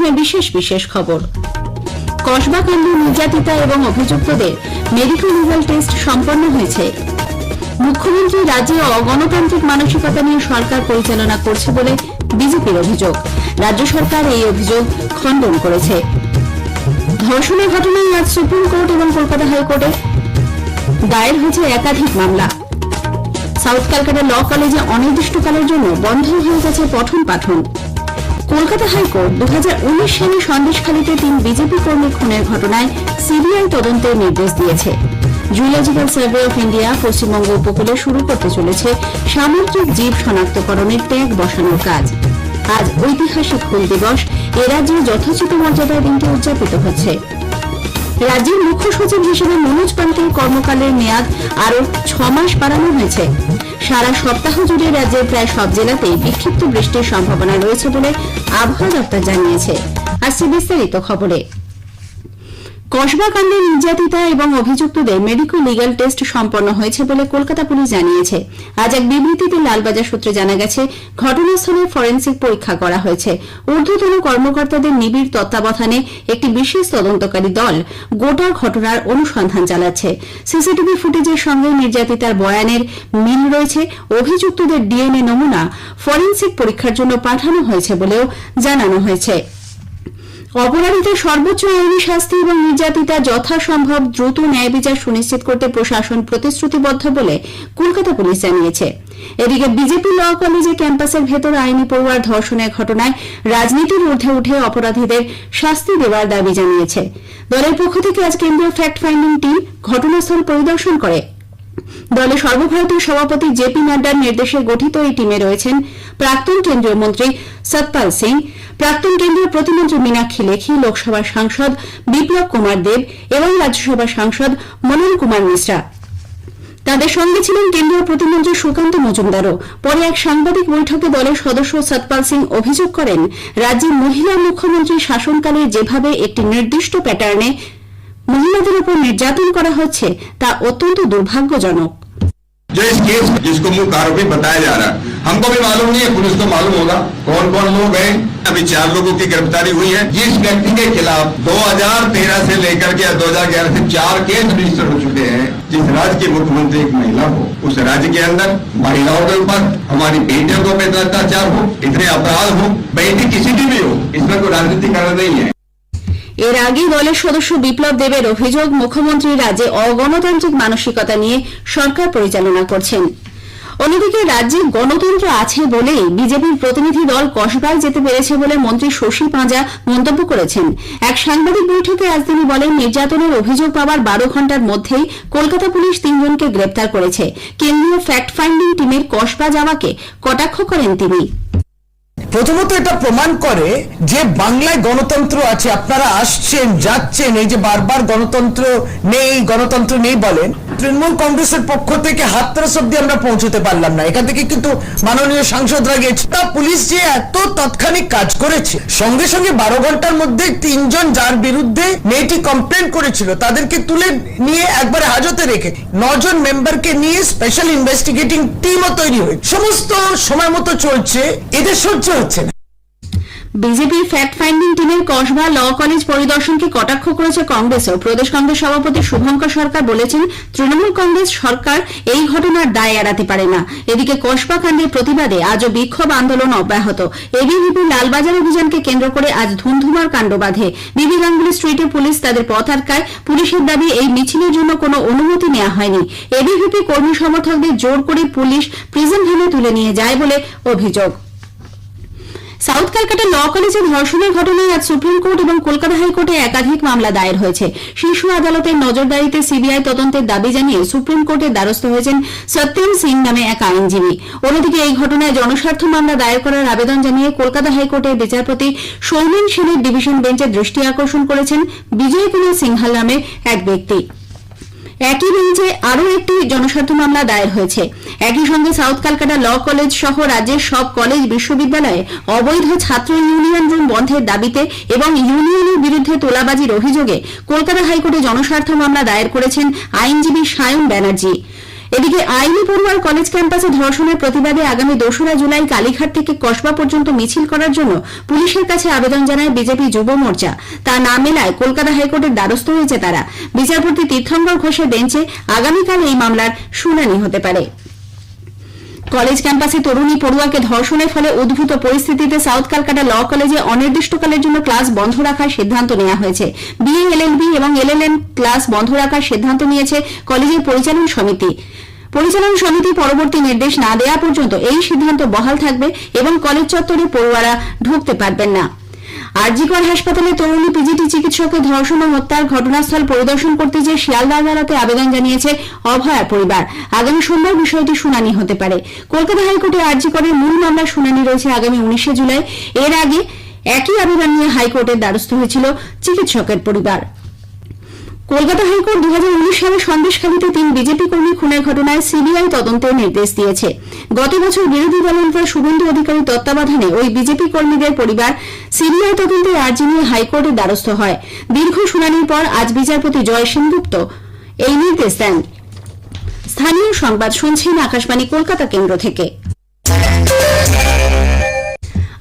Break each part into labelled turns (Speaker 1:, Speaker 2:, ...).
Speaker 1: প্রথমে বিশেষ বিশেষ খবর। কসবা নির্যাতিতা এবং অভিযুক্তদের মেডিকেল লিগাল টেস্ট সম্পন্ন হয়েছে। মুখ্যমন্ত্রী রাজ্যে অগণতান্ত্রিক মানসিকতা নিয়ে সরকার পরিচালনা করছে বলে বিজেপির অভিযোগ। রাজ্য সরকার এই অভিযোগ খণ্ডন করেছে। ধর্ষণের ঘটনায় আজ সুপ্রিম কোর্ট এবং কলকাতা হাইকোর্টে দায়ের হয়েছে একাধিক মামলা। সাউথ ক্যালকাটা ল কলেজে অনির্দিষ্টকালের জন্য বন্ধ হয়ে গেছে পঠন পাঠন। কলকাতা হাইকোর্ট দু সালে সন্দেশখালীতে তিন বিজেপি কর্মী খুনের ঘটনায় সিবিআই তদন্তের নির্দেশ দিয়েছে। Zoological survey of India Paschimbanga উপকূলে শুরু করতে চলেছে সামুদ্রিক জীব শনাক্তকরণের ট্যাগ বসানোর কাজ। আজ ঐতিহাসিক হুল দিবস, এ রাজ্যে যথোচিত মর্যাদায় দিনটি উদযাপিত হচ্ছে। রাজ্যের মুখ্য সচিব হিসেবে মনোজ পান্তের কর্মকালের মেয়াদ আরও ছ মাস বাড়ানো হয়েছে। সারা সপ্তাহ জুড়ে রাজ্যের প্রায় সব জেলাতেই বিক্ষিপ্ত বৃষ্টির সম্ভাবনা রয়েছে বলে আবহাওয়া দপ্তর জানিয়েছে। আসছে বিস্তারিত খবরে। কসবা কাণ্ডে নির্যাতিতা এবং অভিযুক্তদের মেডিকেল লিগাল টেস্ট সম্পন্ন হয়েছে বলে কলকাতা পুলিশ জানিয়েছে। আজ এক বিবৃতিতে লালবাজার সূত্রে জানা গেছে, ঘটনাস্থলে ফরেন্সিক পরীক্ষা করা হয়েছে। ঊর্ধ্বতন কর্মকর্তাদের নিবিড় তত্ত্বাবধানে একটি বিশেষ তদন্তকারী দল গোটা ঘটনার অনুসন্ধান চালাচ্ছে। সিসিটিভি ফুটেজের সঙ্গে নির্যাতিতার বয়ানের মিল রয়েছে। অভিযুক্তদের ডিএনএ নমুনা ফরেন্সিক পরীক্ষার জন্য পাঠানো হয়েছে বলেও জানানো হয়েছে। অপরাধীদের সর্বোচ্চ আইনি শাস্তি এবং নির্যাতিতা যথাসম্ভব দ্রুত ন্যায় বিচার সুনিশ্চিত করতে প্রশাসন প্রতিশ্রুতিবদ্ধ বলে কলকাতা পুলিশ জানিয়েছে। এদিকে বিজেপি ল কলেজে ক্যাম্পাসের ভেতর আইনি পড়ুয়ার ধর্ষণের ঘটনায় রাজনীতির ঊর্ধ্বে উঠে অপরাধীদের শাস্তি দেওয়ার দাবি জানিয়েছে। দলের পক্ষ থেকে আজ কেন্দ্রীয় ফ্যাক্ট ফাইন্ডিং টিম ঘটনাস্থল পরিদর্শন করে। দলের সর্বভারতীয় সভাপতি জেপি নাড্ডার নির্দেশে গঠিত এই টিমে রয়েছেন প্রাক্তন কেন্দ্রীয় মন্ত্রী সতপাল সিং, প্রাক্তন কেন্দ্রীয় প্রতিমন্ত্রী মীনাক্ষী লেখি, লোকসভার সাংসদ বিপ্লব কুমার দেব এবং রাজ্যসভার সাংসদ মনোজ কুমার মিশ্রা। তাদের সঙ্গে ছিলেন কেন্দ্রীয় প্রতিমন্ত্রী সুকান্ত মজুমদারও। পরে এক সাংবাদিক বৈঠকে দলের সদস্য সতপাল সিং অভিযোগ করেন, রাজ্যের মহিলা মুখ্যমন্ত্রী শাসনকালে যেভাবে একটি নির্দিষ্ট প্যাটার্নে মহিলাদের উপর নির্যাতন করা হচ্ছে তা অত্যন্ত দুর্ভাগ্যজনক
Speaker 2: जो इस केस जिसको मुख्य आरोपी बताया जा रहा है हमको भी मालूम नहीं है पुलिस को मालूम होगा कौन कौन लोग हैं अभी चार लोगों की गिरफ्तारी हुई है जिस व्यक्ति के खिलाफ 2013 से लेकर के 2011 से चार केस रजिस्टर हो चुके हैं जिस राज्य के मुख्यमंत्री एक महिला हो उस राज्य के अंदर महिलाओं के ऊपर हमारी बेटियों को इतना अत्याचार हो इतने अपराध हो बेटी किसी की भी हो इसमें कोई राजनीति करना नहीं है
Speaker 1: এর আগে দলের সদস্য বিপ্লব দেবের অভিযোগ মুখ্যমন্ত্রী রাজ্যে অগণতান্ত্রিক মানসিকতা নিয়ে সরকার পরিচালনা করছেন। অন্যদিকে রাজ্যে গণতন্ত্র আছে বলেই বিজেপির প্রতিনিধি দল কসবায় যেতে পেরেছে বলে মন্ত্রী শশী পাঁজা মন্তব্য করেছেন। এক সাংবাদিক বৈঠকে আজ তিনি বলেন, নির্যাতনের অভিযোগ পাওয়ার বারো ঘণ্টার মধ্যেই কলকাতা পুলিশ তিনজনকে গ্রেপ্তার করেছে। কেন্দ্রীয় ফ্যাক্ট ফাইন্ডিং টিমের কসবা যাওয়াকে কটাক্ষ করেন তিনি।
Speaker 3: প্রথমত এটা প্রমাণ করে যে বাংলায় গণতন্ত্র আছে, আপনারা আসছেন, যাচ্ছেন, এই যে বারবার গণতন্ত্র নেই গণতন্ত্র নেই বলেন, তৃণমূল কংগ্রেসের পক্ষ থেকে হাতরাস অব্দি আমরা পৌঁছতে পারলাম না। এখান থেকে কিন্তু মাননীয় সাংসদরা গেছে। তা পুলিশ যে এত তাৎক্ষণিক কাজ করেছে, সঙ্গে সঙ্গে বারো ঘণ্টার মধ্যে তিনজন যার বিরুদ্ধে মেয়েটি কমপ্লেন করেছিল, তাদেরকে তুলে নিয়ে একবারে হাজতে রেখে নজন মেম্বারকে নিয়ে স্পেশাল ইনভেস্টিগেটিং টিমও তৈরি হয়েছে। সমস্ত সময় মতো চলছে, এদের সহ্য হচ্ছে না।
Speaker 1: বিজেপির ফ্যাক্ট ফাইন্ডিং টিমের কসবা ল কলেজ পরিদর্শনকে কটাক্ষ করেছে কংগ্রেসও প্রদেশ কংগ্রেস সভাপতি শুভঙ্কর সরকার বলেছেন, তৃণমূল কংগ্রেস সরকার এই ঘটনার দায় এড়াতে পারে না। এদিকে কসবা কাণ্ডের প্রতিবাদে আজও বিক্ষোভ আন্দোলন অব্যাহত। এবিভিপি লালবাজার অভিযানকে কেন্দ্র করে আজ ধুমধুমার কাণ্ড বাঁধে। বিবি গাঙ্গুলি স্ট্রিটে পুলিশ তাদের পথ আটকায়। পুলিশের দাবি, এই মিছিলের জন্য কোনো অনুমতি নেওয়া হয়নি। এবিভিপি কর্মী সমর্থকদের জোর করে পুলিশ প্রিজন ভ্যানে তুলে নিয়ে যায় বলে অভিযোগ। সাউথ ক্যালকাটা ল কলেজে ধর্ষণের ঘটনায় আজ সুপ্রিম কোর্ট এবং কলকাতা হাইকোর্টে একাধিক মামলা দায়ের হয়েছে। শীর্ষ আদালতের নজরদারিতে সিবিআই তদন্তের দাবি জানিয়ে সুপ্রিম কোর্টের দ্বারস্থ হয়েছেন সত্যেন সিং নামে এক আইনজীবী। অন্যদিকে এই ঘটনায় জনস্বার্থ মামলা দায়ের করার আবেদন জানিয়ে কলকাতা হাইকোর্টের বিচারপতি সৌমেন সেনের ডিভিশন বেঞ্চের দৃষ্টি আকর্ষণ করেছেন বিজয় কুমার সিংহাল নামে এক ব্যক্তি। একই বেঞ্চে আরও একটি জনস্বার্থ মামলা দায়ের হয়েছে। একই সঙ্গে সাউথ কলকাতা ল কলেজ সহ রাজ্যের সব কলেজ বিশ্ববিদ্যালয়ে অবৈধ ছাত্র ইউনিয়ন রুম বন্ধের দাবিতে এবং ইউনিয়নের বিরুদ্ধে তোলাবাজির অভিযোগে কলকাতা হাইকোর্টে জনস্বার্থ মামলা দায়ের করেছেন আইনজীবী সায়ন ব্যানার্জি। এদিকে আইনি পড়ুয়ার কলেজ ক্যাম্পাসে ধর্ষণের প্রতিবাদে আগামী দোসরা জুলাই কালীঘাট থেকে কসবা পর্যন্ত মিছিল করার জন্য পুলিশের কাছে আবেদন জানায় বিজেপি যুব মোর্চা। তা না মেলায় কলকাতা হাইকোর্টের দ্বারস্থ হয়েছে তারা। বিচারপতি তীর্থঙ্কর ঘোষের বেঞ্চে আগামীকাল এই মামলার শুনানি হতে পারে। কলেজ ক্যাম্পাসে তরুণী পড়ুয়াকে ধর্ষণের ফলে উদ্ভূত পরিস্থিতিতে সাউথ কলকাতা ল কলেজে অনির্দিষ্টকালের জন্য ক্লাস বন্ধ রাখার সিদ্ধান্ত নেওয়া হয়েছে। বিএলএলবি এবং এলএলএম ক্লাস বন্ধ রাখার সিদ্ধান্ত নিয়েছে কলেজের পরিচালন সমিতি। পরিচালন সমিতি পরবর্তী নির্দেশ না দেওয়া পর্যন্ত এই সিদ্ধান্ত বহাল থাকবে এবং কলেজ চত্বরে পড়ুয়ারা ঢুকতে পারবেন না। আরজিকর হাসপাতালে তরুণী পিজিটি চিকিৎসককে ধর্ষণ ও হত্যার ঘটনাস্থল পরিদর্শন করতে যে শিয়ালদা আদালতে আবেদন জানিয়েছে অভয়া পরিবার। আগামী সোমবার বিষয়টি শুনানি হতে পারে। কলকাতা হাইকোর্টে আরজিকরের মূল মামলার শুনানি রয়েছে আগামী উনিশে জুলাই। এর আগে একই আবেদন নিয়ে হাইকোর্টের দ্বারস্থ হয়েছিল চিকিৎসকের পরিবার। কলকাতা হাইকোর্ট দু সালে সন্দেশখালীতে তিন বিজেপি কর্মী খুনের ঘটনায় সিবিআই তদন্তের নির্দেশ দিয়েছে। গত বছর বিরোধী দলনেতা শুভেন্দু অধিকারী তত্ত্বাবধানে ওই বিজেপি কর্মীদের পরিবার সিবিআই তদন্তের আর্জি নিয়ে হাইকোর্টের দ্বারস্থ হয়। দীর্ঘ শুনানির পর আজ বিচারপতি জয় সেনগুপ্ত এই নির্দেশ দেন। স্থানীয় সংবাদ শুনছেন আকাশবাণী কলকাতা কেন্দ্র থেকে।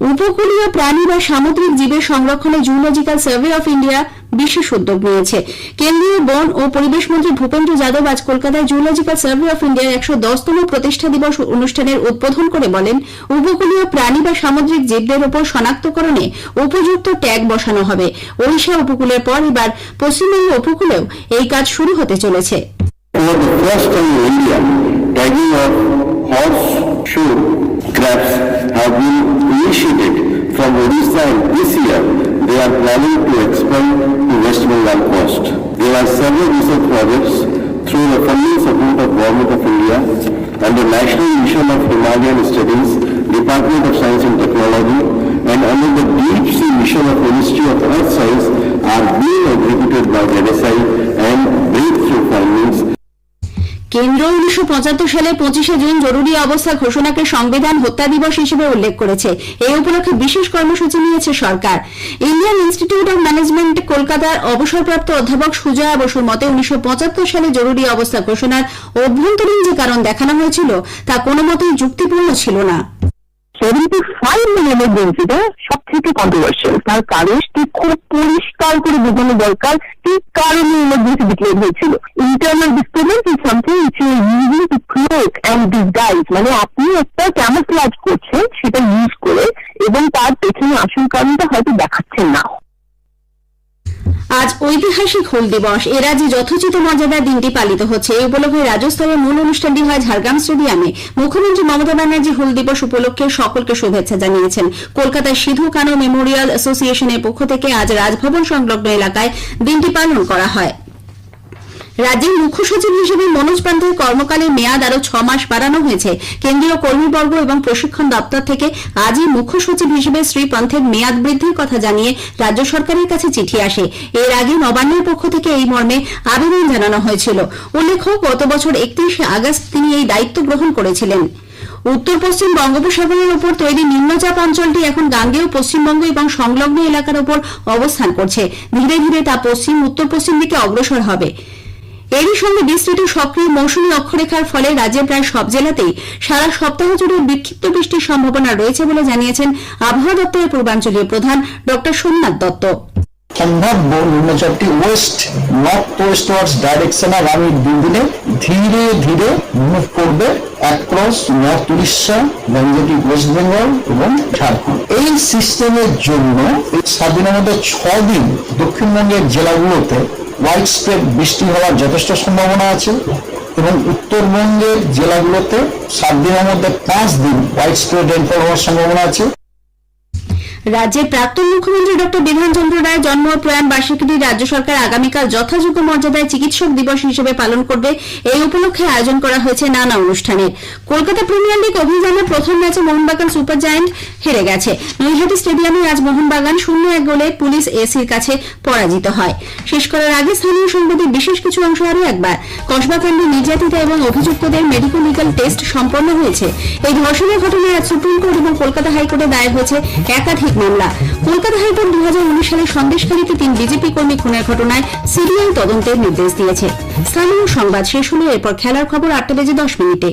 Speaker 1: উপকূলীয় প্রাণী বা সামুদ্রিক জীবের সংরক্ষণে জুলজিক্যাল সার্ভে অফ ইন্ডিয়া বিশেষ উদ্যোগ নিয়েছে। কেন্দ্রীয় বন ও পরিবেশ মন্ত্রী ভূপেন্দ্র যাদব আজ কলকাতায় জুলজিক্যাল সার্ভে অফ ইন্ডিয়ার একশো দশতম প্রতিষ্ঠা দিবস অনুষ্ঠানের উদ্বোধন করে বলেন, উপকূলীয় প্রাণী বা সামুদ্রিক জীবদের উপর শনাক্তকরণে উপযুক্ত ট্যাগ বসানো হবে। ওড়িশা উপকূলের পর এবার পশ্চিমবঙ্গ উপকূলেও এই কাজ শুরু হতে চলেছে।
Speaker 4: Of horseshoe crabs have been initiated from Odisha this year they are planning to expand to West Bengal coast. There are several research projects through the funding support of Government of India and the National Mission of Himalayan Studies, Department of Science and Technology and under the Deep Sea Mission of Ministry of Earth Science are being executed by NSI and breakthrough findings
Speaker 1: কেন্দ্র উনিশশো পঁচাত্তর সালে পঁচিশে June জরুরি অবস্থা ঘোষণাকে সংবিধান হত্যা দিবস হিসেবে উল্লেখ করেছে। এই উপলক্ষে বিশেষ কর্মসূচি নিয়েছে সরকার। ইন্ডিয়ান ইনস্টিটিউট অব ম্যানেজমেন্ট কলকাতার অবসরপ্রাপ্ত অধ্যাপক সুজয়া বসুর মতে উনিশশো পঁচাত্তর সালে জরুরি অবস্থা ঘোষণার অভ্যন্তরীণ যে কারণ দেখানো হয়েছিল, তা কোনো মতেই যুক্তিপূর্ণ ছিল না।
Speaker 5: থেকে কন্ট্রোভার্সিয়াল তার কারণটি খুব পরিষ্কার করে বোঝানো দরকার কি কারণে ইমার্জেন্সি ডিক্লেয়ার হয়েছিল। Internal disturbance is something which you using to cloak and disguise মানে আপনি একটা ক্যামোফ্লাজ করছেন, সেটা ইউজ করে, এবং তার পেছনে আসল কারণটা হয়তো দেখাচ্ছেন না।
Speaker 1: আজ ঐতিহাসিক হুল দিবস। এ রাজ্যে যথোচিত মর্যাদায় দিনটি পালিত হচ্ছে। এই উপলক্ষে রাজ্যস্তরের মূল অনুষ্ঠানটি হয় ঝাড়গ্রাম স্টেডিয়ামে। মুখ্যমন্ত্রী মমতা ব্যানার্জি হুল দিবস উপলক্ষে সকলকে শুভেচ্ছা জানিয়েছেন। কলকাতার সিধু কানো মেমোরিয়াল অ্যাসোসিয়েশনের পক্ষ থেকে আজ রাজভবন সংলগ্ন এলাকায় দিনটি পালন করা হয়। রাজ্যের মুখ্য সচিব হিসেবে মনোজ পান্থের কর্মকালের মেয়াদ আরও ছ মাস বাড়ানো হয়েছে। কেন্দ্রীয় কর্মীবর্গ এবং প্রশিক্ষণ দপ্তর থেকে আজই মুখ্য সচিব হিসেবে শ্রী পান্থের মেয়াদ বৃদ্ধির কথা জানিয়ে রাজ্য সরকারের কাছে চিঠি আসে। এর আগে নবান্নের পক্ষ থেকে এই মর্মে আবেদন জানানো হয়েছিল। উল্লেখ্য, গত বছর একত্রিশে আগস্ট তিনি এই দায়িত্ব গ্রহণ করেছিলেন। উত্তর পশ্চিম বঙ্গোপসাগরের উপর তৈরি নিম্নচাপ অঞ্চলটি এখন গাঙ্গেয়, পশ্চিমবঙ্গ এবং সংলগ্ন এলাকার উপর অবস্থান করছে। ধীরে ধীরে তা পশ্চিম, উত্তর পশ্চিম দিকে অগ্রসর হবে। এরই সঙ্গে বিস্তৃত সক্রিয় মৌসুমী অক্ষরেখার ফলে রাজ্যের প্রায় সব জেলাতেই সারা সপ্তাহ জুড়ে বিক্ষিপ্ত বৃষ্টির সম্ভাবনা রয়েছে বলে জানিয়েছেন আবহাওয়া দপ্তরের পূর্বাঞ্চলীয় প্রধান ড সোমনাথ দত্ত।
Speaker 6: সম্ভাব্য নিম্নচাপটি ওয়েস্ট, নর্থ ওয়েস্ট ওয়ার্ডস ডাইরেকশন আগামী দুদিনে ধীরে ধীরে মুভ করবে across north Orissa Gangetic West Bengal এবং ঝাড়খণ্ড এই সিস্টেমের জন্য মধ্যে ছ দিন দক্ষিণবঙ্গের জেলাগুলোতে হোয়াইট স্প্রেড বৃষ্টি হওয়ার যথেষ্ট সম্ভাবনা আছে এবং উত্তরবঙ্গের জেলাগুলোতে সাত দিনের মধ্যে পাঁচ দিন হোয়াইট স্প্রেড রেনফল হওয়ার সম্ভাবনা আছে।
Speaker 1: রাজ্যের প্রাক্তন মুখ্যমন্ত্রী ডক্টর বিধানচন্দ্র রায় জন্ম ও প্রয়াণ বার্ষিকীটি রাজ্য সরকার আগামীকাল যথাযোগ্য মর্যাদায় চিকিৎসক দিবস হিসেবে পালন করবে। এই উপলক্ষে আয়োজন করা হয়েছে নানা অনুষ্ঠানের কলকাতা প্রিমিয়ার লিগ অভিযানে প্রথম ম্যাচে মোহনবাগান সুপার জায়ান্ট হেরে গেছে। নৈহাটি স্টেডিয়ামে আজ মোহনবাগান শূন্য এক গোলে পুলিশ এসির কাছে পরাজিত হয়। শেষ করার আগে স্থানীয় সংবাদের বিশেষ কিছু অংশ আরও একবার। কসবাকাণ্ডে নির্যাতিতা এবং অভিযুক্তদের মেডিকো লিগাল টেস্ট সম্পন্ন হয়েছে। এই ধর্ষণের ঘটনায় আজ সুপ্রিম কোর্ট এবং কলকাতা হাইকোর্টে দায়ের হয়েছে একাধিক মামলা। কলকাতা হাইকোর্ট দুহাজার উনিশ সালে সন্দেশকারীতে তিন বিজেপি কর্মী খুনের ঘটনায় সিবিআই তদন্তের নির্দেশ দিয়েছে। স্থানীয় সংবাদ শেষ হলো, এরপর খেলার খবর আটটা বেজে দশ মিনিটে।